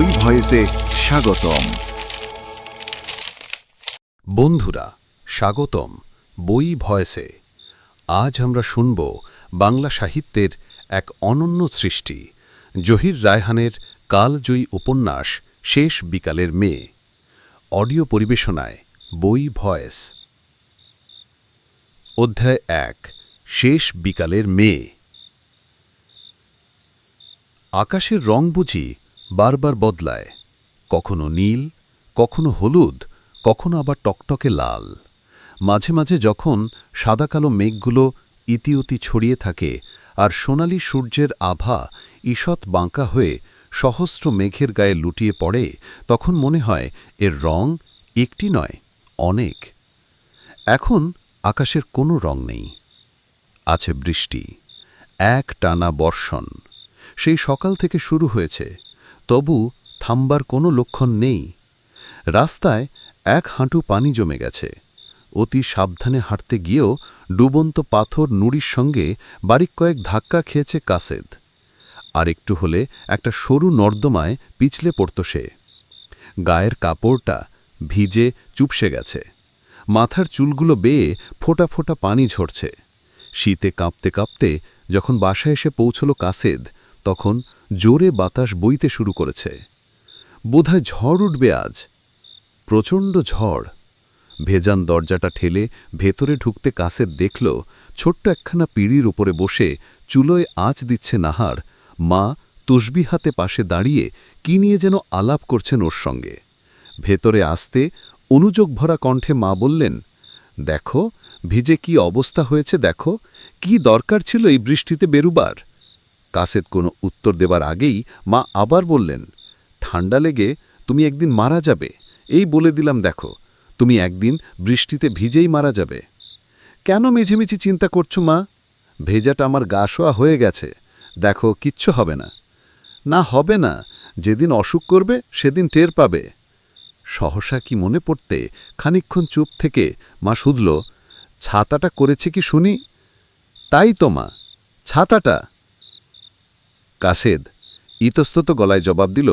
বই ভয়েসে স্বাগতম। বন্ধুরা, স্বাগতম বই ভয়েসে। আজ আমরা শুনব বাংলা সাহিত্যের এক অনন্য সৃষ্টি, জহির রায়হানের কালজয়ী উপন্যাস শেষ বিকালের মেয়ে। অডিও পরিবেশনায় বই ভয়েস। অধ্যায় এক, শেষ বিকালের মেয়ে। আকাশের রং বুঝি বারবার বদলায়। কখনো নীল, কখনো হলুদ, কখনো আবার টকটকে লাল। মাঝে মাঝে যখন সাদাকালো মেঘগুলো ইতিউতি ছড়িয়ে থাকে আর সোনালি সূর্যের আভা ঈষৎ বাঁকা হয়ে সহস্র মেঘের গায়ে লুটিয়ে পড়ে, তখন মনে হয় এর রং একটি নয়, অনেক। এখন আকাশের কোনো রং নেই। আছে বৃষ্টি, এক টানা বর্ষণ। সেই সকাল থেকে শুরু হয়েছে। তবু থামবার কোনো লক্ষণ নেই। রাস্তায় এক হাঁটু পানি জমে গেছে। অতি সাবধানে হাঁটতে গিয়েও ডুবন্ত পাথর নুড়ির সঙ্গে বারিক কয়েক ধাক্কা খেয়েছে কাসেদ। আর একটু হলে একটা সরু নর্দমায় পিছলে পড়ত সে। গায়ের কাপড়টা ভিজে চুপসে গেছে। মাথার চুলগুলো বেয়ে ফোঁটা ফোঁটা পানি ঝরছে। শীতে কাঁপতে কাঁপতে যখন বাসায় এসে পৌঁছল কাসেদ, তখন জোরে বাতাস বইতে শুরু করেছে। বোধহয় ঝড় উঠবে আজ। প্রচণ্ড ঝড়। ভেজান দরজাটা ঠেলে ভেতরে ঢুকতে কাসেদ দেখল, ছোট্ট একখানা পিঁড়ির উপরে বসে চুলোয় আঁচ দিচ্ছে নাহার মা তসবি হাতে পাশে দাঁড়িয়ে কি নিয়ে যেন আলাপ করছেন ওর সঙ্গে। ভেতরে আসতে অনুযোগ ভরা কণ্ঠে মা বললেন, দেখো, ভিজে কি অবস্থা হয়েছে দেখো, কি দরকার ছিল এই বৃষ্টিতে বেরুবার? কাসেদ কোনো উত্তর দেবার আগেই মা আবার বললেন ঠান্ডা লেগে তুমি একদিন মারা যাবে। এই বলে দিলাম দেখো, তুমি একদিন বৃষ্টিতে ভিজেই মারা যাবে। কেন মেঝেমিছি চিন্তা করছ মা? ভেজাটা আমার গা শোয়া হয়ে গেছে। দেখো, কিচ্ছু হবে না। না হবে না, যেদিন অসুখ করবে সেদিন টের পাবে। সহসা কি মনে পড়তে খানিক্ষণ চুপ থেকে মা শুধল, ছাতাটা করেছে কি শুনি? তাই তো মা, ছাতাটা। কাসেদ ইতস্তত গলায় জবাব দিল,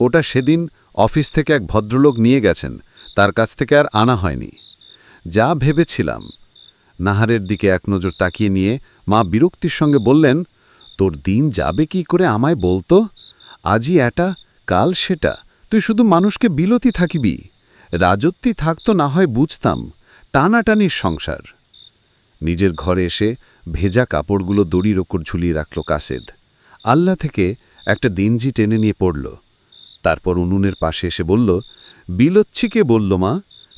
ওটা সেদিন অফিস থেকে এক ভদ্রলোক নিয়ে গেছেন, তার কাছ থেকে আর আনা হয়নি। যা ভেবেছিলাম। নাহারের দিকে এক নজর তাকিয়ে নিয়ে মা বিরক্তির সঙ্গে বললেন, তোর দিন যাবে কি করে আমায় বলতো? আজই এটা, কাল সেটা। তুই শুধু মানুষকে বিলতি থাকিবি। রাজত্বি থাকতো না হয় বুঝতাম, টানাটানির সংসার। নিজের ঘরে এসে ভেজা কাপড়গুলো দড়ির ওপর ঝুলিয়ে রাখল কাসেদ। আল্লাহ থেকে একটা দিনজি টেনে নিয়ে পড়ল। তারপর উনুনের পাশে এসে বলল, বিলচ্ছিকে বলল মা,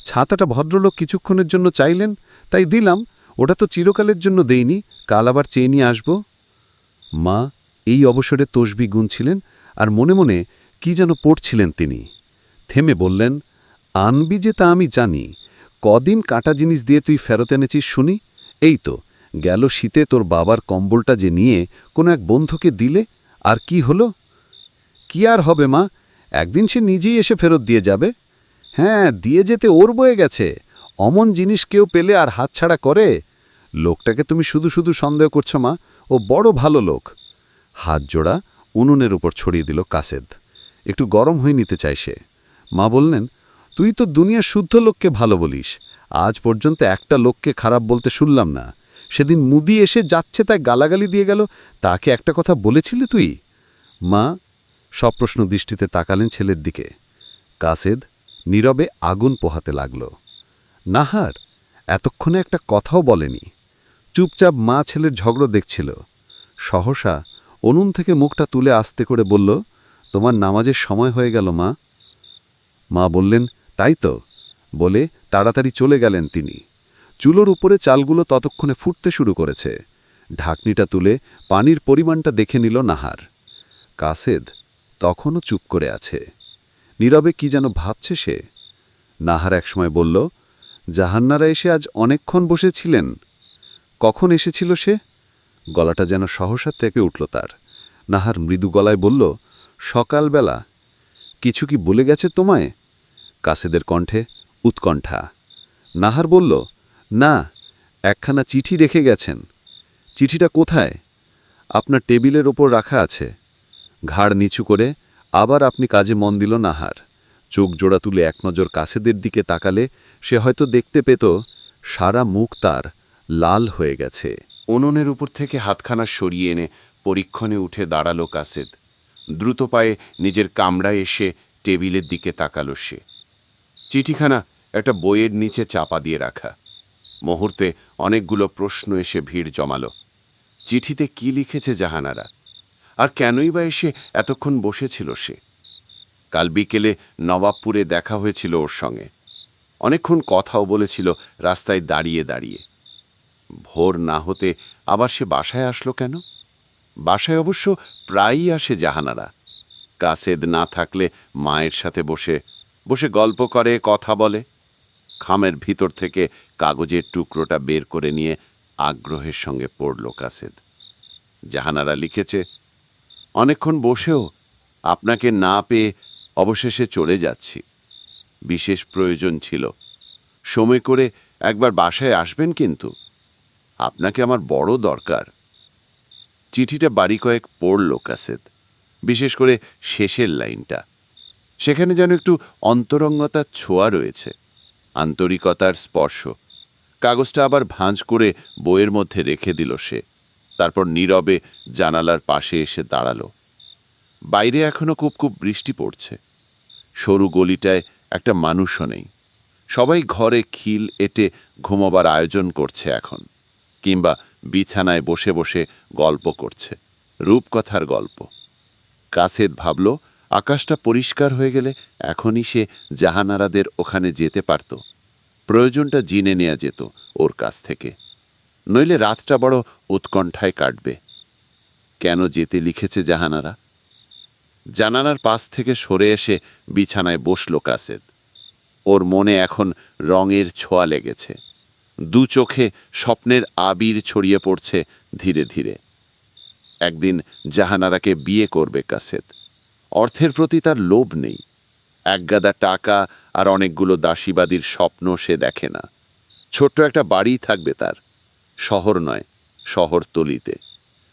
ছাতাটা ভদ্রলোক কিছুক্ষণের জন্য চাইলেন, তাই দিলাম, ওটা তো চিরকালের জন্য দেইনি, কাল আবার চেয়ে নিয়ে আসব। মা এই অবসরে তসবি গুনছিলেন আর মনে মনে কি যেন পড়ছিলেন তিনি। থেমে বললেন, আনবি যে তা আমি জানি, কদিন কাটা জিনিস দিয়ে তুই ফেরত এনেছিস শুনি, এই তো গেল শীতে তোর বাবার কম্বলটা যে নিয়ে কোনো এক বন্ধুকে দিলে, আর কি হলো? কি আর হবে মা? একদিন সে নিজেই এসে ফেরত দিয়ে যাবে। হ্যাঁ দিয়ে যেতে ওর বয়ে গেছে। অমন জিনিস কেউ পেলে আর হাতছাড়া করে? লোকটাকে তুমি শুধু শুধু সন্দেহ করছ মা, ও বড় ভালো লোক। হাত জোড়া উনুনের উপর ছড়িয়ে দিল কাসেদ। একটু গরম হয়ে নিতে চাই সে। মা বললেন, তুই তো দুনিয়ার শুদ্ধ লোককে ভালো বলিস। আজ পর্যন্ত একটা লোককে খারাপ বলতে শুনলাম না। সেদিন মুদি এসে যাচ্ছে তাই গালাগালি দিয়ে গেল। তাকে একটা কথা বলেছিলি তুই? মা সপ্রশ্ন দৃষ্টিতে তাকালেন ছেলের দিকে। কাসেদ নীরবে আগুন পোহাতে লাগল। নাহার, এতক্ষণে একটা কথাও বলেনি। চুপচাপ মা ছেলের ঝগড়ো দেখছিল। সহসা অনুন থেকে মুখটা তুলে আস্তে করে বলল, তোমার নামাজের সময় হয়ে গেল মা। মা বললেন, তাই তো। বলে তাড়াতাড়ি চলে গেলেন তিনি। চুলোর উপরে চালগুলো ততক্ষণে ফুটতে শুরু করেছে। ঢাকনিটা তুলে পানির পরিমাণটা দেখে নিল নাহার। কাসেদ তখনও চুপ করে আছে। নীরবে কি যেন ভাবছে সে? নাহার একসময় বলল, জাহান্নারা এসে আজ অনেকক্ষণ বসেছিলেন। কখন এসেছিল সে? গলাটা যেন সহসা থেকে উঠল তার। নাহার মৃদু গলায় বলল, সকালবেলা। কিছু কি বলে গেছে তোমায়? কাসেদের কণ্ঠে উৎকণ্ঠা। নাহার বলল না, একখানা চিঠি রেখে গেছেন। চিঠিটা কোথায়? আপনার টেবিলের ওপর রাখা আছে। ঘাড় নিচু করে আবার আপনি কাজে মন দিল নাহার চোখ জোড়া তুলে এক নজর কাছেদের দিকে তাকালে সে হয়তো দেখতে পেত সারা মুখ তার লাল হয়ে গেছে। উনুনের উপর থেকে হাতখানা সরিয়ে এনে পরীক্ষণে উঠে দাঁড়াল কাসেদ। দ্রুত পায়ে নিজের কামরায় এসে টেবিলের দিকে তাকালো সে। চিঠিখানা একটা বইয়ের নিচে চাপা দিয়ে রাখা। মুহূর্তে অনেকগুলো প্রশ্ন এসে ভিড় জমালো। চিঠিতে কি লিখেছে জাহানারা? আর কেনই বা এসে এতক্ষণ বসেছিল সে? কাল বিকেলে নবাবপুরে দেখা হয়েছিল ওর সঙ্গে। অনেকক্ষণ কথাও বলেছিল রাস্তায় দাঁড়িয়ে দাঁড়িয়ে। ভোর না হতে আবার সে বাসায় আসলো কেন? বাসায় অবশ্য প্রায়ই আসে জাহানারা। কাসেদ না থাকলে মায়ের সাথে বসে বসে গল্প করে, কথা বলে। খামের ভিতর থেকে কাগজের টুকরোটা বের করে নিয়ে আগ্রহের সঙ্গে পড়ল কাসেদ। জাহানারা লিখেছে, অনেকক্ষণ বসেও আপনাকে না পেয়ে অবশেষে চলে যাচ্ছি। বিশেষ প্রয়োজন ছিল। সময় করে একবার বাসায় আসবেন কিন্তু। আপনাকে আমার বড় দরকার। চিঠিটা বাড়ি কয়েক পড়ল কাসেদ, বিশেষ করে শেষের লাইনটা। সেখানে যেন একটু অন্তরঙ্গতার ছোঁয়া রয়েছে, আন্তরিকতার স্পর্শ। কাগজটা আবার ভাঁজ করে বইয়ের মধ্যে রেখে দিল সে। তারপর নীরবে জানালার পাশে এসে দাঁড়াল। বাইরে এখনও খুব খুব বৃষ্টি পড়ছে। সরু গলিটায় একটা মানুষও নেই। সবাই ঘরে খিল এটে ঘুমোবার আয়োজন করছে এখন, কিংবা বিছানায় বসে বসে গল্প করছে, রূপকথার গল্প। কাসেদ ভাবল, আকাশটা পরিষ্কার হয়ে গেলে এখনই সে জাহানারাদের ওখানে যেতে পারত। প্রয়োজনটা জিনে নেওয়া যেত ওর কাছ থেকে। নইলে রাতটা বড় উৎকণ্ঠায় কাটবে। কেন যেতে লিখেছে জাহানারা? জানানার পাশ থেকে সরে এসে বিছানায় বসল কাসেদ। ওর মনে এখন রঙের ছোঁয়া লেগেছে। দু চোখে স্বপ্নের আবির ছড়িয়ে পড়ছে ধীরে ধীরে। একদিন জাহানারাকে বিয়ে করবে কাসেদ। অর্থের প্রতি তার লোভ নেই। একগাদা টাকা আর অনেকগুলো দাসীবাদীর স্বপ্ন সে দেখে না। ছোট্ট একটা বাড়ি থাকবে তার। শহর নয় শহরতলিতে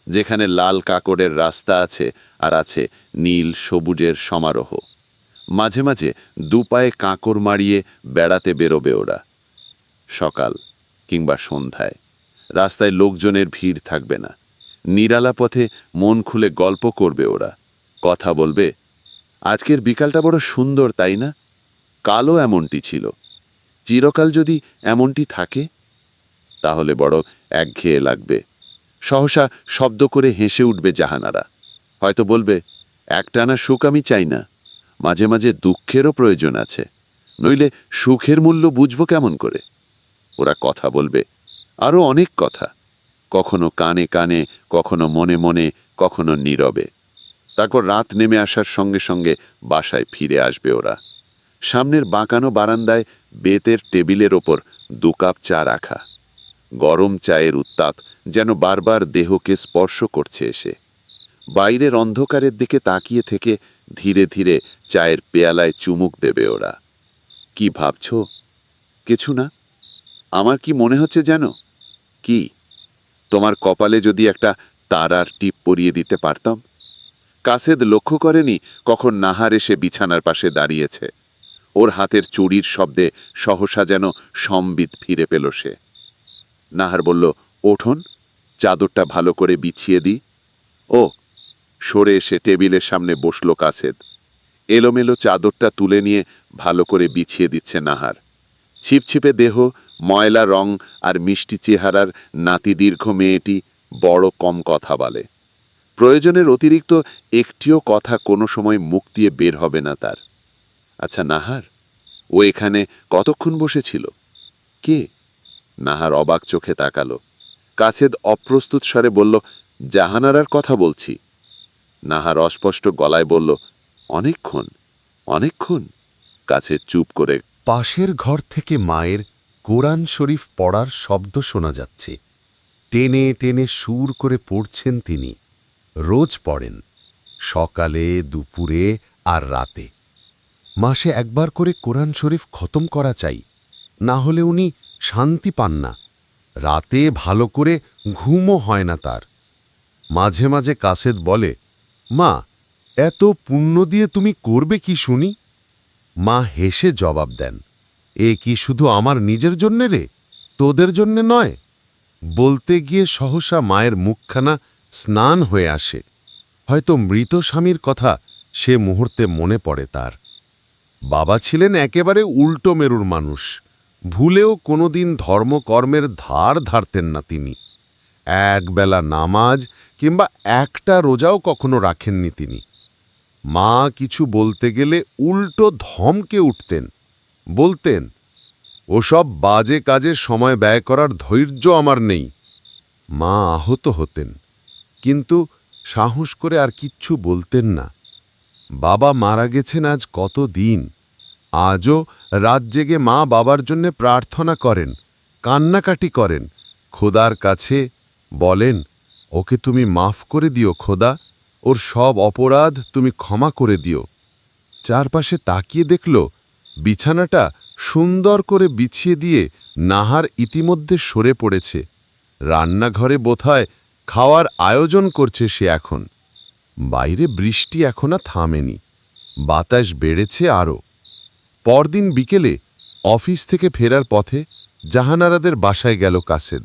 যেখানে লাল কাকড়ের রাস্তা আছে আর আছে নীল সবুজের সমারোহ। মাঝে মাঝে দুপায়ে কাঁকর মারিয়ে বেড়াতে বেরোবে ওরা। সকাল কিংবা সন্ধ্যায়। রাস্তায় লোকজনের ভিড় থাকবে না। নিরালা পথে মন খুলে গল্প করবে ওরা। কথা বলবে আজকের বিকালটা বড় সুন্দর, তাই না? কালও এমনটি ছিল। চিরকাল যদি এমনটি থাকে, তাহলে বড় একঘেয়ে লাগবে। সহসা শব্দ করে হেসে উঠবে জাহানারা। হয়তো বলবে, একটানা সুখ আমি চাই না। মাঝে মাঝে দুঃখেরও প্রয়োজন আছে। নইলে সুখের মূল্য বুঝব কেমন করে? ওরা কথা বলবে। আরও অনেক কথা। কখনো কানে কানে, কখনো মনে মনে, কখনো নীরবে। তারপর রাত নেমে আসার সঙ্গে সঙ্গে বাসায় ফিরে আসবে ওরা। সামনের বাঁকানো বারান্দায় বেতের টেবিলের ওপর দু কাপ চা রাখা। গরম চায়ের উত্তাপ যেন বারবার দেহকে স্পর্শ করছে এসে। বাইরের অন্ধকারের দিকে তাকিয়ে থেকে ধীরে ধীরে চায়ের পেয়ালায় চুমুক দেবে ওরা। কি ভাবছ? কিছু না? আমার কি মনে হচ্ছে যেন? কি? তোমার কপালে যদি একটা তারার টিপ পরিয়ে দিতে পারতাম? কাসেদ লক্ষ্য করেনি কখন নাহার এসে বিছানার পাশে দাঁড়িয়েছে। ওর হাতের চুরির শব্দে সহসা যেন সম্বিত ফিরে পেল সে। নাহার বলল, ওঠন, চাদরটা ভালো করে বিছিয়ে দিই। ও, সরে এসে টেবিলের সামনে বসল কাসেদ। এলোমেলো চাদরটা তুলে নিয়ে ভালো করে বিছিয়ে দিচ্ছে নাহার। ছিপছিপে দেহ, ময়লা রং আর মিষ্টি চেহারার নাতিদীর্ঘ মেয়েটি বড় কম কথা বলে। প্রয়োজনের অতিরিক্ত একটিও কথা কোনো সময় মুখ দিয়ে বের হবে না তার। আচ্ছা নাহার? ও এখানে কতক্ষণ বসেছিল? কে? নাহার অবাক চোখে তাকালো। কাছেদ অপ্রস্তুত স্বরে বলল, জাহানারার কথা বলছি। নাহার অস্পষ্ট গলায় বলল, অনেকক্ষণ অনেকক্ষণ? কাছে চুপ করে, পাশের ঘর থেকে মায়ের কোরআন শরীফ পড়ার শব্দ শোনা যাচ্ছে। টেনে টেনে সুর করে পড়ছেন তিনি। রোজ পড়েন, সকালে, দুপুরে আর রাতে। মাসে একবার করে কোরআন শরীফ খতম করা চাই, না হলে উনি শান্তি পান না। রাতে ভালো করে ঘুমও হয় না তার। মাঝে মাঝে কাসেদ বলে, মা, এত পুণ্য দিয়ে তুমি করবে কি শুনি? মা হেসে জবাব দেন, এ কি শুধু আমার নিজের জন্যে রে? তোদের জন্যে নয়? বলতে গিয়ে সহসা মায়ের মুখখানা স্নান হয়ে আসে। হয়তো মৃত স্বামীর কথা সে মুহূর্তে মনে পড়ে তার। বাবা ছিলেন একেবারে উল্টো মেরুর মানুষ। ভুলেও কোনোদিন ধর্মকর্মের ধার ধারতেন না তিনি। একবেলা নামাজ কিংবা একটা রোজাও কখনো রাখেননি তিনি। মা কিছু বলতে গেলে উল্টো ধমকে উঠতেন। বলতেন, ওসব বাজে কাজে সময় ব্যয় করার ধৈর্য আমার নেই। মা আহত হতেন। সাহস করে আর কিচ্ছু বলতেন না। বাবা মারা গেছেন আজ কত দিন? আজও রাত জেগে মা বাবার জন্যে প্রার্থনা করেন, কান্নাকাটি করেন। খোদার কাছে বলেন, ওকে তুমি মাফ করে দিও খোদা, ওর সব অপরাধ তুমি ক্ষমা করে দিও। চারপাশে তাকিয়ে দেখল, বিছানাটা সুন্দর করে বিছিয়ে দিয়ে নাহার ইতিমধ্যে সরে পড়েছে। রান্নাঘরে বোধহয় খাওয়ার আয়োজন করছে সে এখন। বাইরে বৃষ্টি এখন আর থামেনি। বাতাস বেড়েছে আরও। পরদিন বিকেলে অফিস থেকে ফেরার পথে জাহানারাদের বাসায় গেল কাসেদ।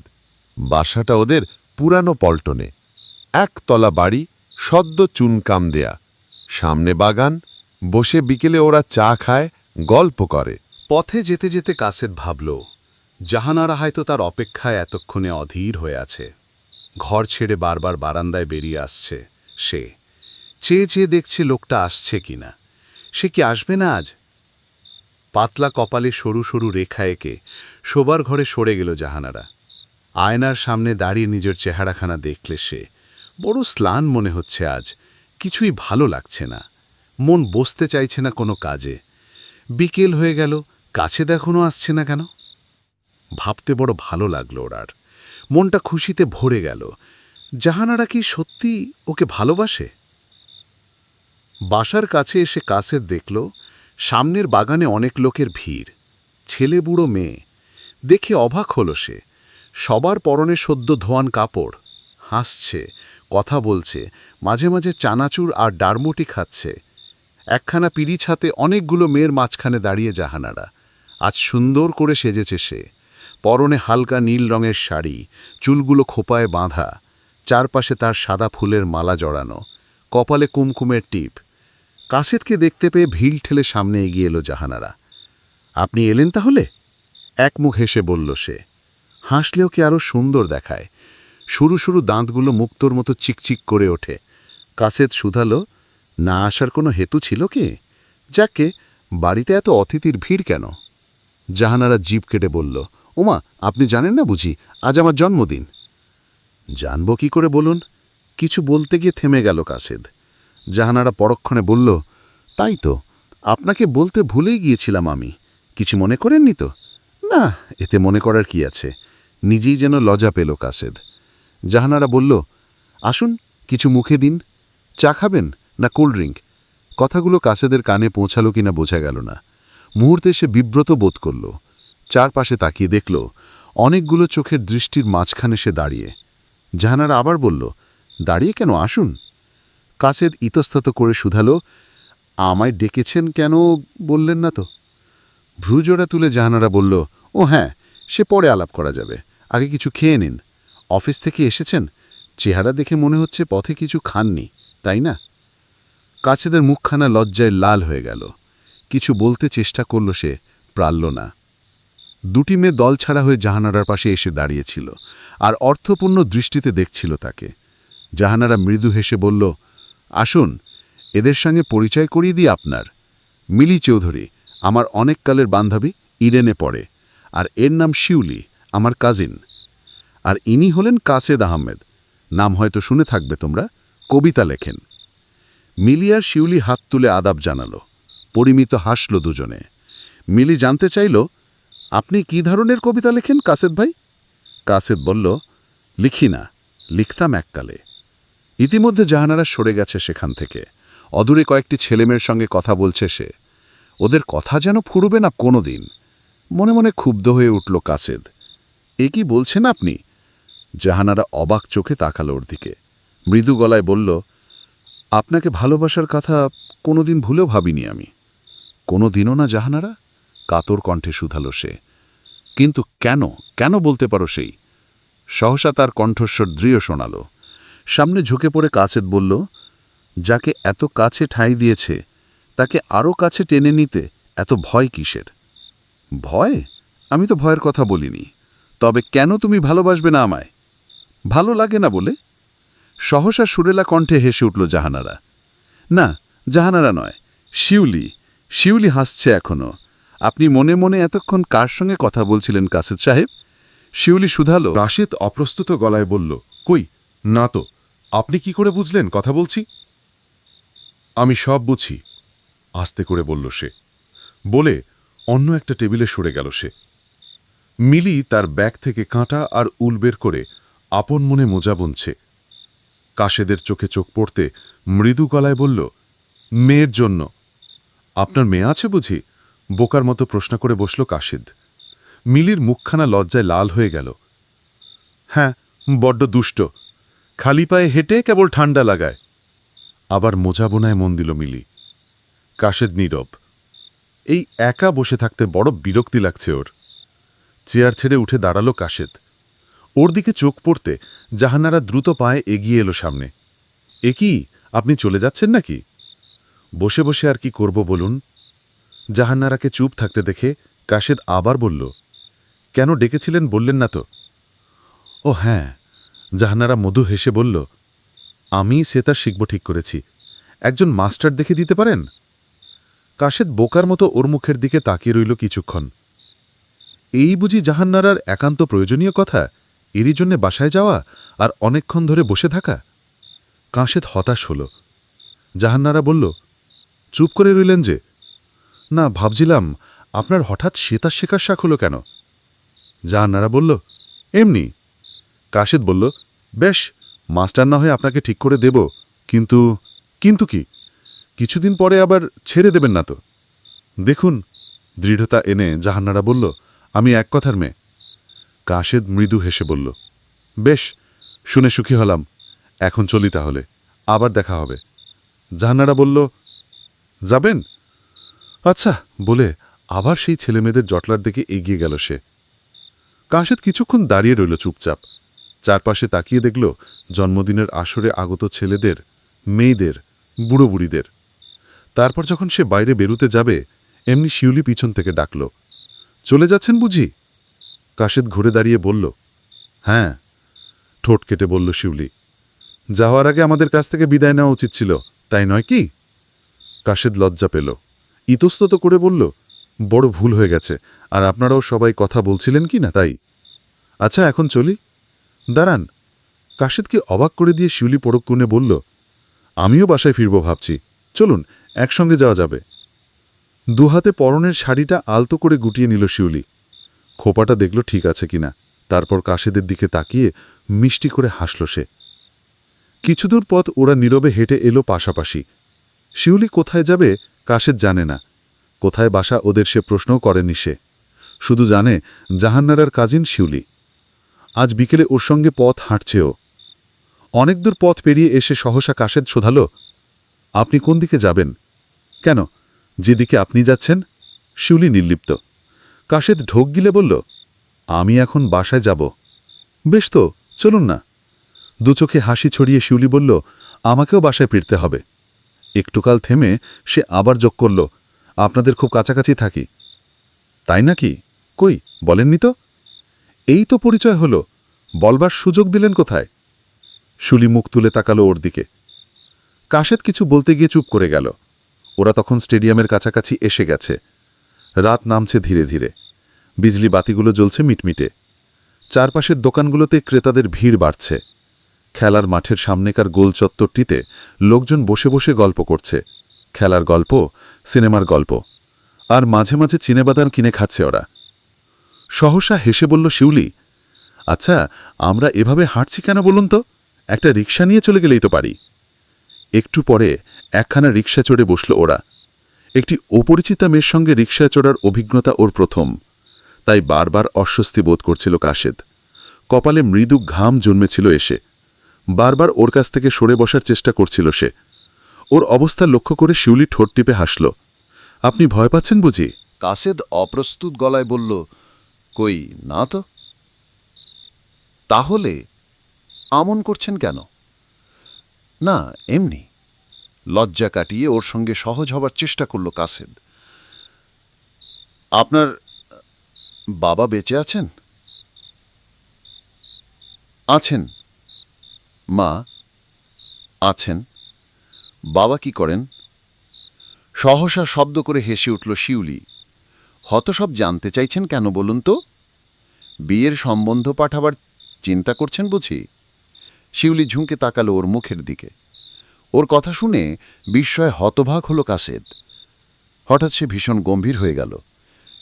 বাসাটা ওদের পুরানো পল্টনে। একতলা বাড়ি, সদ্য চুনকাম দেয়া। সামনে বাগান, বসে বিকেলে ওরা চা খায়, গল্প করে। পথে যেতে যেতে কাসেদ ভাবল, জাহানারা হয়তো তার অপেক্ষায় এতক্ষণে অধীর হয়ে আছে। ঘর ছেড়ে বারবার বারান্দায় বেরিয়ে আসছে সে। চেয়ে চেয়ে দেখছে লোকটা আসছে কিনা। সে কি আসবে না আজ? পাতলা কপালে সরু সরু রেখা এঁকে শোবার ঘরে সরে গেল জাহানারা। আয়নার সামনে দাঁড়িয়ে নিজের চেহারাখানা দেখলে সে। বড় স্লান মনে হচ্ছে আজ। কিছুই ভালো লাগছে না। মন বসতে চাইছে না কোনো কাজে। বিকেল হয়ে গেল, কাছে দেখনও আসছে না কেন? ভাবতে বড় ভালো লাগল ওর আর। মনটা খুশিতে ভরে গেল। জাহানারা কি সত্যি ওকে ভালোবাসে? বাসার কাছে এসে কাসের দেখল, সামনের বাগানে অনেক লোকের ভিড়। ছেলে বুড়ো মেয়ে। দেখে অবাক হল সে। সবার পরনে সদ্য ধোয়ান কাপড়। হাসছে, কথা বলছে, মাঝে মাঝে চানাচুর আর ডারমুটি খাচ্ছে। একখানা পিড়িছ হাতে অনেকগুলো মেয়ের মাঝখানে দাঁড়িয়ে জাহানারা। আজ সুন্দর করে সেজেছে সে। পরনে হালকা নীল রঙের শাড়ি, চুলগুলো খোপায় বাঁধা, চারপাশে তার সাদা ফুলের মালা জড়ানো, কপালে কুমকুমের টিপ। কাসেদকে দেখতে পেয়ে ভিল ঠেলে সামনে এগিয়ে এলো জাহানারা। আপনি এলেন তাহলে? এক মুখ হেসে বলল সে। হাসলেও কি আরও সুন্দর দেখায়। শুরু শুরু দাঁতগুলো মুক্তোর মতো চিকচিক করে ওঠে। কাসেদ শুধালো, না আসার কোনো হেতু ছিল কি? যাকে বাড়িতে এত অতিথির ভিড় কেন? জাহানারা জিপ কেটে বলল ওমা, আপনি জানেন না বুঝি, আজ আমার জন্মদিন। জানব কি করে বলুন? কিছু বলতে গিয়ে থেমে গেল কাসেদ। জাহানারা পরক্ষণে বলল, তাই তো, আপনাকে বলতে ভুলেই গিয়েছিলাম আমি। কিছু মনে করেননি তো? না, এতে মনে করার কি আছে? নিজেই যেন লজা পেল কাসেদ। জাহানারা বলল, আসুন, কিছু মুখে দিন। চা খাবেন না কোল্ড ড্রিঙ্ক? কথাগুলো কাসেদের কানে পৌঁছালো কিনা বোঝা গেল না। মুহূর্তে সে বিব্রত বোধ করল। চারপাশে তাকিয়ে দেখল, অনেকগুলো চোখের দৃষ্টির মাঝখানে সে দাঁড়িয়ে। জাহানারা আবার বলল, দাঁড়িয়ে কেন আসুন? কাসেদ ইতস্তত করে শুধালো, আমায় ডেকেছেন কেন বললেন না তো? ভ্রুজোড়া তুলে জাহানারা বলল, ও হ্যাঁ সে পরে আলাপ করা যাবে। আগে কিছু খেয়ে নিন। অফিস থেকে এসেছেন? চেহারা দেখে মনে হচ্ছে পথে কিছু খাননি, তাই না? কাছেদের মুখখানা লজ্জায় লাল হয়ে গেল। কিছু বলতে চেষ্টা করল সে, প্রাল্য না। দুটি মেয়ে দল ছাড়া হয়ে জাহানারার পাশে এসে দাঁড়িয়েছিল আর অর্থপূর্ণ দৃষ্টিতে দেখছিল তাকে। জাহানারা মৃদু হেসে বলল, আসুন, এদের সঙ্গে পরিচয় করিয়ে দিই আপনার। মিলি চৌধুরী, আমার অনেক কালের বান্ধবী ইডেনে পড়ে, আর এর নাম শিউলি, আমার কাজিন। আর ইনি হলেন কাসেদ আহমেদ। নাম হয়তো শুনে থাকবে তোমরা, কবিতা লেখেন। মিলি আর শিউলি হাত তুলে আদাব জানালো। পরিমিত হাসল দুজনে। মিলি জানতে চাইল আপনি কি ধরনের কবিতা লেখেন, কাসেদ ভাই? কাসেদ বলল, লিখি না, লিখতাম এককালে। ইতিমধ্যে জাহানারা সরে গেছে সেখান থেকে। অদূরে কয়েকটি ছেলেমেয়ের সঙ্গে কথা বলছে সে। ওদের কথা যেন ফুরবে না কোনো দিন মনে মনে ক্ষুব্ধ হয়ে উঠল কাসেদ। এ কি বলছেন আপনি? জাহানারা অবাক চোখে তাকালো ওর দিকে। মৃদু গলায় বলল, আপনাকে ভালোবাসার কথা কোনোদিন ভুলেও ভাবিনি আমি। কোনো দিনও না জাহানারা? কাতর কণ্ঠে শুধালো সে। কিন্তু কেন? কেন বলতে পারো সেই? সহসা তার কণ্ঠস্বর দৃঢ় শোনাল। সামনে ঝুঁকে পড়ে কাছেদ বলল, যাকে এত কাছে ঠাঁই দিয়েছে, তাকে আরও কাছে টেনে নিতে এত ভয় কিসের? ভয়? আমি তো ভয়ের কথা বলিনি। তবে কেন তুমি ভালোবাসবে না আমায়? ভালো লাগে না বলে? সহসা সুরেলা কণ্ঠে হেসে উঠল জাহানারা। না, জাহানারা নয়, শিউলি শিউলি হাসছে এখনও। আপনি মনে মনে এতক্ষণ কার সঙ্গে কথা বলছিলেন কাসেদ সাহেব? শিউলি শুধালো। রাশেদ অপ্রস্তুত গলায় বলল, কই, না তো, আপনি কি করে বুঝলেন কথা বলছি? আমি সব বুঝি, আস্তে করে বলল সে। বলে অন্য একটা টেবিলে সরে গেল সে। মিলি তার ব্যাগ থেকে কাঁটা আর উল বের করে আপন মনে মোজা বুনছে। কাশেদের চোখে চোখ পড়তে মৃদু গলায় বলল, মেয়ের জন্য। আপনার মেয়ে আছে বুঝি? বোকার মতো প্রশ্ন করে বসল কাশেদ। মিলির মুখখানা লজ্জায় লাল হয়ে গেল। হ্যাঁ বড্ড দুষ্ট। খালি পায়ে হেঁটে কেবল ঠান্ডা লাগায়। আবার মোজা বোনায় মন দিল মিলি। কাশেদ নীরব। এই একা বসে থাকতে বড় বিরক্তি লাগছে ওর। চেয়ার ছেড়ে উঠে দাঁড়াল কাশেদ। ওর দিকে চোখ পড়তে জাহানারা দ্রুত পায়ে এগিয়ে এলো সামনে। এ কি? আপনি চলে যাচ্ছেন নাকি? বসে বসে আর কি করব বলুন? জাহান্নারাকে চুপ থাকতে দেখে কাশেদ আবার বলল, কেন ডেকেছিলেন বললেন না তো? ও হ্যাঁ জাহান্নারা মধু হেসে বলল, আমি সেতার শিখব ঠিক করেছি। একজন মাস্টার দেখে দিতে পারেন? কাশেদ বোকার মতো ওর মুখের দিকে তাকিয়ে রইল কিছুক্ষণ। এই বুঝি জাহান্নারার একান্ত প্রয়োজনীয় কথা? এরই জন্যে বাসায় যাওয়া আর অনেকক্ষণ ধরে বসে থাকা? কাশেদ হতাশ হল। জাহান্নারা বলল, চুপ করে রইলেন যে না, ভাবছিলাম, আপনার হঠাৎ সেতার শেখার শাখ হলো কেন? জাহান্নারা বলল, এমনি। কাশেদ বলল, বেশ, মাস্টার না হয়ে আপনাকে ঠিক করে দেব, কিন্তু কিন্তু কি? কিছুদিন পরে আবার ছেড়ে দেবেন না তো? দেখুন, দৃঢ়তা এনে জাহান্নারা বলল, আমি এক কথার মেয়ে। কাশেদ মৃদু হেসে বলল, বেশ, শুনে সুখী হলাম, এখন চলি তাহলে, আবার দেখা হবে। জাহান্নারা বলল, যাবেন? আচ্ছা বলে আবার সেই ছেলেমেয়েদের জটলার দিকে এগিয়ে গেল সে। কাশেদ কিছুক্ষণ দাঁড়িয়ে রইল চুপচাপ। চারপাশে তাকিয়ে দেখল জন্মদিনের আসরে আগত ছেলেদের, মেয়েদের বুড়ো বুড়িদের তারপর যখন সে বাইরে বেরুতে যাবে, এমনি শিউলি পিছন থেকে ডাকল। চলে যাচ্ছেন বুঝি? কাশেদ ঘুরে দাঁড়িয়ে বলল হ্যাঁ। ঠোঁট কেটে বলল শিউলি, যাওয়ার আগে আমাদের কাছ থেকে বিদায় নেওয়া উচিত ছিল, তাই নয় কি? কাশেদ লজ্জা পেল। ইতস্তত করে বলল, বড় ভুল হয়ে গেছে। আর আপনারাও সবাই কথা বলছিলেন কি না তাই? আচ্ছা এখন চলি। দাঁড়ান। কাশিদকে অবাক করে দিয়ে শিউলি পরক্ষণে বলল, আমিও বাসায় ফিরব ভাবছি। চলুন, একসঙ্গে যাওয়া যাবে। দুহাতে পরনের শাড়িটা আলতো করে গুটিয়ে নিল শিউলি। খোপাটা দেখল ঠিক আছে কিনা তারপর কাশিদের দিকে তাকিয়ে মিষ্টি করে হাসল সে। কিছুদূর পথ ওরা নীরবে হেঁটে এলো পাশাপাশি। শিউলি কোথায় যাবে কাশেদ জানে না। কোথায় বাসা ওদের সে প্রশ্নও করেনি সে। শুধু জানে, জাহান্নারার কাজিন শিউলি। আজ বিকেলে ওর সঙ্গে পথ হাঁটছে ও। অনেক দূর পথ পেরিয়ে এসে সহসা কাশেদ শোধালো, আপনি কোন দিকে যাবেন? কেন? যেদিকে আপনি যাচ্ছেন? শিউলি নির্লিপ্ত। কাশেদ ঢোক গিলে বলল, আমি এখন বাসায় যাব। বেশ তো, চলুন না। দুচোখে হাসি ছড়িয়ে শিউলি বলল, আমাকেও বাসায় ফিরতে হবে। একটুকাল থেমে সে আবার যোগ করল, আপনাদের খুব কাছাকাছি থাকি। তাই নাকি? কই, বলেননি তো? এই তো পরিচয় হলো, বলবার সুযোগ দিলেন কোথায়? শুলি মুখ তুলে তাকালো ওর দিকে। কাশেদ কিছু বলতে গিয়ে চুপ করে গেল। ওরা তখন স্টেডিয়ামের কাছাকাছি এসে গেছে। রাত নামছে ধীরে ধীরে। বিজলি বাতিগুলো জ্বলছে মিটমিটে। চারপাশের দোকানগুলোতে ক্রেতাদের ভিড় বাড়ছে। খেলার মাঠের সামনেকার গোল চত্বরটিতে লোকজন বসে বসে গল্প করছে। খেলার গল্প, সিনেমার গল্প। আর মাঝে মাঝে চিনেবাদাম কিনে খাচ্ছে ওরা। সহসা হেসে বলল, শিউলি আচ্ছা আমরা এভাবে হাঁটছি কেন বলুন তো? একটা রিক্সা নিয়ে চলে গেলেই তো পারি। একটু পরে একখানা রিক্সা চড়ে বসল ওরা। একটি অপরিচিতা মেয়ের সঙ্গে রিক্সায় চড়ার অভিজ্ঞতা ওর প্রথম। তাই বারবার অস্বস্তি বোধ করছিল কাশেদ। কপালে মৃদু ঘাম জন্মেছিল এসে। বারবার ওর কাছ থেকে সরে বসার চেষ্টা করছিল সে। ওর অবস্থা লক্ষ্য করে শিউলি ঠোঁট টিপে হাসল। আপনি ভয় পাচ্ছেন বুঝি? কাসেদ অপ্রস্তুত গলায় বলল, কই, না তো। তাহলে আমন করছেন কেন? না, এমনি। লজ্জা কাটিয়ে ওর সঙ্গে সহজ হবার চেষ্টা করল কাসেদ আপনার বাবা বেঁচে আছেন? আছেন। মা আছেন। বাবা কি করেন? সহসা শব্দ করে হেসে উঠল শিউলি। হত সব জানতে চাইছেন কেন বলুন তো? বিয়ের সম্বন্ধ পাঠাবার চিন্তা করছেন বুঝি? শিউলি ঝুঁকে তাকালো ওর মুখের দিকে। ওর কথা শুনে বিস্ময়ে হতভাগ হলো কাসেদ। হঠাৎ সে ভীষণ গম্ভীর হয়ে গেল।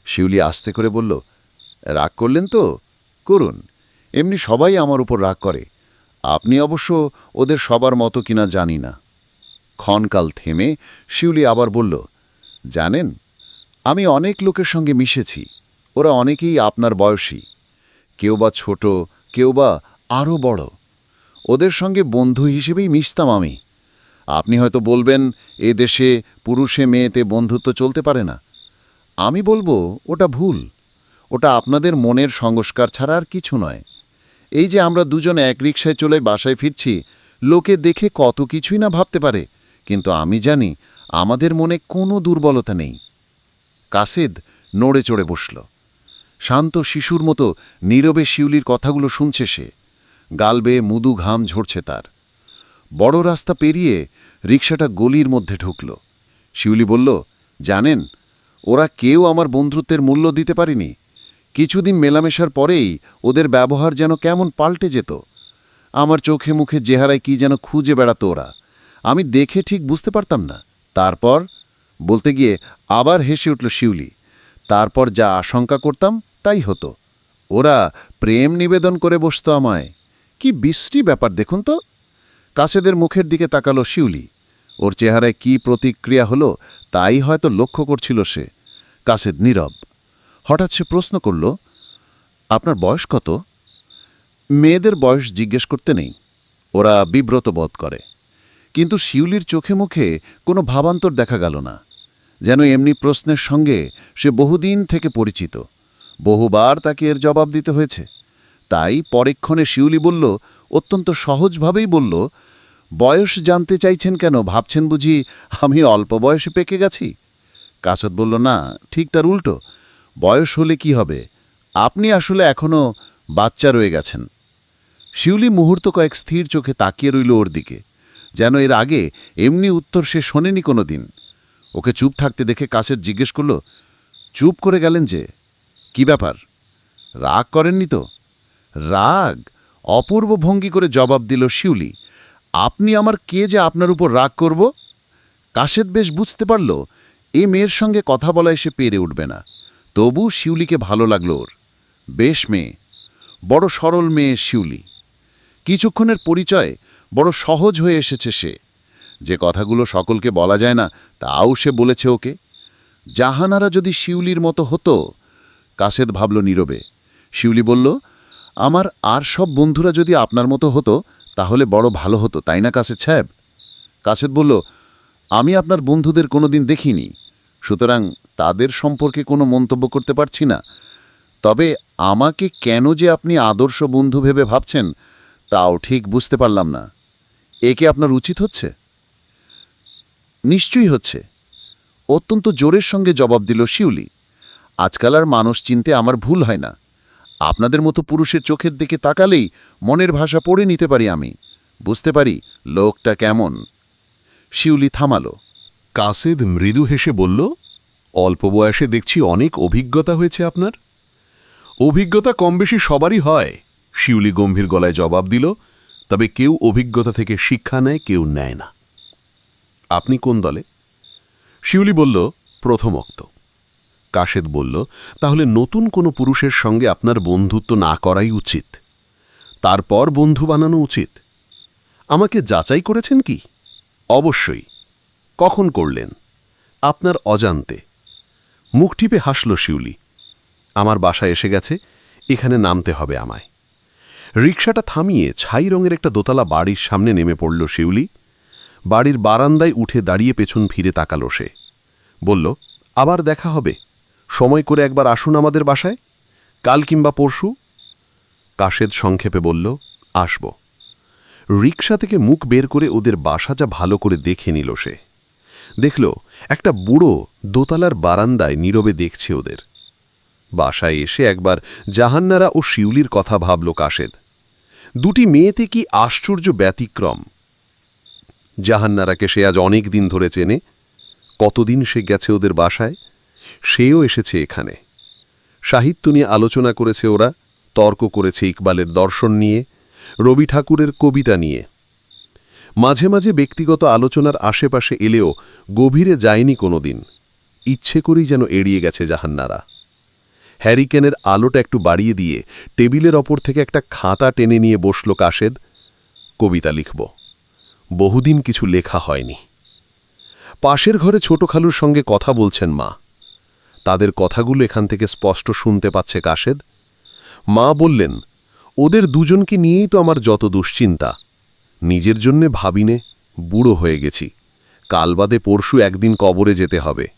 শিউলি আস্তে করে বলল, রাগ করলেন তো? করুন। এমনি সবাই আমার উপর রাগ করে। আপনি অবশ্য ওদের সবার মতো কিনা জানি না। ক্ষণকাল থেমে শিউলি আবার বলল, জানেন, আমি অনেক লোকের সঙ্গে মিশেছি। ওরা অনেকেই আপনার বয়সী। কেউ বা ছোট, কেউ বা আরও বড়। ওদের সঙ্গে বন্ধু হিসেবেই মিশতাম আমি। আপনি হয়তো বলবেন, এ দেশে পুরুষে মেয়েতে বন্ধুত্ব চলতে পারে না। আমি বলব, ওটা ভুল। ওটা আপনাদের মনের সংস্কার ছাড়া আর কিছু নয়। এই যে আমরা দুজন এক রিক্সায় চলে বাসায় ফিরছি, লোকে দেখে কত কিছুই না ভাবতে পারে। কিন্তু আমি জানি, আমাদের মনে কোনো দুর্বলতা নেই। কাসেদ নড়ে চড়ে বসল। শান্ত শিশুর মতো নীরবে শিউলির কথাগুলো শুনছে সে। গাল বেয়ে মুদু ঘাম ঝরছে তার। বড় রাস্তা পেরিয়ে রিক্সাটা গলির মধ্যে ঢুকল। শিউলি বলল, জানেন, ওরা কেউ আমার বন্ধুত্বের মূল্য দিতে পারেনি। কিছুদিন মেলামেশার পরেই ওদের ব্যবহার যেন কেমন পাল্টে যেত। আমার চোখে মুখে চেহারায় কি যেন খুঁজে বেড়াতো ওরা। আমি দেখে ঠিক বুঝতে পারতাম না। তারপর বলতে গিয়ে আবার হেসে উঠল শিউলি। তারপর যা আশঙ্কা করতাম তাই হতো। ওরা প্রেম নিবেদন করে বসত আমায়। কি বিশ্রী ব্যাপার দেখুন তো। কাছেদের মুখের দিকে তাকালো শিউলি। ওর চেহারায় কি প্রতিক্রিয়া হলো তাই হয়তো লক্ষ্য করছিল সে। কাসেদ নীরব। হঠাৎ সে প্রশ্ন করল, আপনার বয়স কত? মেয়েদের বয়স জিজ্ঞেস করতে নেই। ওরা বিব্রত বোধ করে। কিন্তু শিউলির চোখে মুখে কোনো ভাবান্তর দেখা গেল না। যেন এমনি প্রশ্নের সঙ্গে সে বহুদিন থেকে পরিচিত। বহুবার তাকে এর জবাব দিতে হয়েছে। তাই পরেক্ষণে শিউলি বলল, অত্যন্ত সহজভাবেই বলল, বয়স জানতে চাইছেন কেন? ভাবছেন বুঝি আমি অল্প বয়সে পেকে গেছি? কাসদ বলল, না, ঠিক তার উল্টো। বয়স হলে কি হবে? আপনি আসলে এখনও বাচ্চা রয়ে গেছেন। শিউলি মুহূর্ত কয়েক স্থির চোখে তাকিয়ে রইল ওর দিকে, যেন এর আগে এমনি উত্তর সে শোনেনি কোনো দিন ওকে চুপ থাকতে দেখে কাছের জিজ্ঞেস করল, চুপ করে গেলেন যে? কি ব্যাপার? রাগ করেননি তো? রাগ? অপূর্ব ভঙ্গি করে জবাব দিল শিউলি, আপনি আমার কে যে আপনার উপর রাগ করব? কাশেদ বেশ বুঝতে পারল, এ মেয়ের সঙ্গে কথা বলায় সে পেরে উঠবে না। তবু শিউলিকে ভালো লাগল ওর। বেশ মেয়ে। বড় সরল মেয়ে শিউলি। কিছুক্ষণের পরিচয় বড় সহজ হয়ে এসেছে সে। যে কথাগুলো সকলকে বলা যায় না, তাও সে বলেছে ওকে। জাহানারা যদি শিউলির মতো হতো কাসেদ ভাবল নীরবে। শিউলি বলল, আমার আর সব বন্ধুরা যদি আপনার মতো হতো, তাহলে বড় ভালো হতো, তাই না কাসেদ সাহেব? কাসেদ বলল, আমি আপনার বন্ধুদের কোনো দিন দেখিনি। সুতরাং তাদের সম্পর্কে কোনো মন্তব্য করতে পারছি না। তবে আমাকে কেন যে আপনি আদর্শ বন্ধু ভেবে ভাবছেন, তাও ঠিক বুঝতে পারলাম না। একে আপনার উচিত হচ্ছে? নিশ্চয়ই হচ্ছে। অত্যন্ত জোরের সঙ্গে জবাব দিল শিউলি। আজকাল আর মানুষ চিনতে আমার ভুল হয় না। আপনাদের মতো পুরুষের চোখের দিকে তাকালেই মনের ভাষা পড়ে নিতে পারি আমি। বুঝতে পারি লোকটা কেমন। শিউলি থামালো। কাসেদ মৃদু হেসে বলল অল্প বয়সে দেখছি অনেক অভিজ্ঞতা হয়েছে আপনার। অভিজ্ঞতা কম বেশি সবারই হয়, শিউলি গম্ভীর গলায় জবাব দিল, তবে কেউ অভিজ্ঞতা থেকে শিক্ষা নেয়, কেউ নেয় না। আপনি কোন দলে? শিউলি বলল, প্রথমোক্ত। কাশেদ বলল, তাহলে নতুন কোনো পুরুষের সঙ্গে আপনার বন্ধুত্ব না করাই উচিত। তারপর বন্ধু বানানো উচিত। আমাকে যাচাই করেছেন কি? অবশ্যই। কখন করলেন? আপনার অজান্তে। মুখ টিপে হাসল শিউলি। আমার বাসায় এসে গেছে, এখানে নামতে হবে আমায়। রিকশাটা থামিয়ে ছাই রঙের একটা দোতলা বাড়ির সামনে নেমে পড়ল শিউলি। বাড়ির বারান্দায় উঠে দাঁড়িয়ে পেছন ফিরে তাকালো সে। বলল, আবার দেখা হবে। সময় করে একবার আসুন আমাদের বাসায়। কাল কিংবা পরশু। কাশেদ সংক্ষেপে বলল, আসব। রিকশা থেকে মুখ বের করে ওদের বাসা যা ভালো করে দেখে নিল সে। দেখল একটা বুড়ো দোতলার বারান্দায় নীরবে দেখছে ওদের। বাসায় এসে একবার জাহান্নারা ও শিউলির কথা ভাবল কাশেদ। দুটি মেয়েতে কি আশ্চর্য ব্যতিক্রম। জাহান্নারাকে সে আজ অনেক দিন ধরে চেনে। কতদিন সে গেছে ওদের বাসায়? সেও এসেছে এখানে। সাহিত্য নিয়ে আলোচনা করেছে ওরা, তর্ক করেছে ইকবালের দর্শন নিয়ে, রবি ঠাকুরের কবিতা নিয়ে। মাঝে মাঝে ব্যক্তিগত আলোচনার আশেপাশে এলেও গভীরে যায়নি কোনোদিন। ইচ্ছে করেই যেন এড়িয়ে গেছে জাহান্নারা। হ্যারিকেনের আলোটা একটু বাড়িয়ে দিয়ে টেবিলের ওপর থেকে একটা খাতা টেনে নিয়ে বসল কাশেদ। কবিতা লিখব। বহুদিন কিছু লেখা হয়নি। পাশের ঘরে ছোট খালুর সঙ্গে কথা বলছেন মা। তাদের কথাগুলো এখান থেকে স্পষ্ট শুনতে পাচ্ছে কাশেদ। মা বললেন, ওদের দুজনকে নিয়েই তো আমার যত দুশ্চিন্তা। নিজের জন্যে ভাবিনে বুড়ো হয়ে গেছি। কাল বাদে পরশু একদিন কবরে যেতে হবে।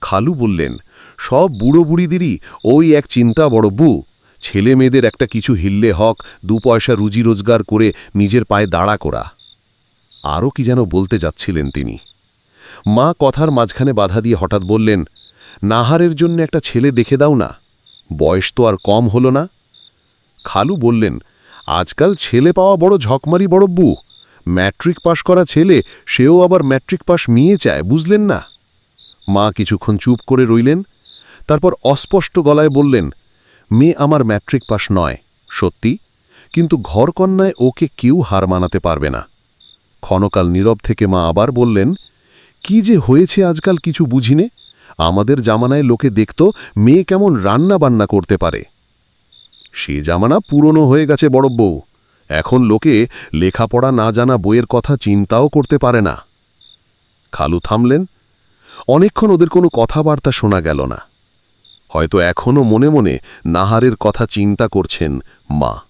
খালু বললেন, সব বুড়ো বুড়িদেরই ওই এক চিন্তা বড় বু। ছেলে মেয়েদের একটা কিছু হিললে হক, দু পয়সা রুজি রোজগার করে নিজের পায়ে দাঁড়া করা। আরও কি যেন বলতে যাচ্ছিলেন তিনি। মা কথার মাঝখানে বাধা দিয়ে হঠাৎ বললেন, নাহারের জন্য একটা ছেলে দেখে দাও না। বয়স তো আর কম হলো না। খালু বললেন আজকাল ছেলে পাওয়া বড় ঝকমারি বড় বু। ম্যাট্রিক পাশ করা ছেলে, সেও আবার ম্যাট্রিক পাশ মিয়ে চায়, বুঝলেন না? মা কিছুক্ষণ চুপ করে রইলেন, তারপর অস্পষ্ট গলায় বললেন, মেয়ে আমার ম্যাট্রিক পাশ নয়, সত্যি? কিন্তু ঘরকন্যায় ওকে কেউ হার মানাতে পারবে না। ক্ষণকাল নীরব থেকে মা আবার বললেন, কি যে হয়েছে আজকাল কিছু বুঝিনে? আমাদের জামানায় লোকে দেখত, মেয়ে কেমন রান্না বান্না করতে পারে। সে জামানা পুরনো হয়ে গেছে বড় এখন লোকে লেখাপড়া না জানা বইয়ের কথা চিন্তাও করতে পারে না। খালু থামলেন। অনেকক্ষণ ওদের কোনো কথাবার্তা শোনা গেল না। হয়তো এখনও মনে মনে নাহারের কথা চিন্তা করছেন মা।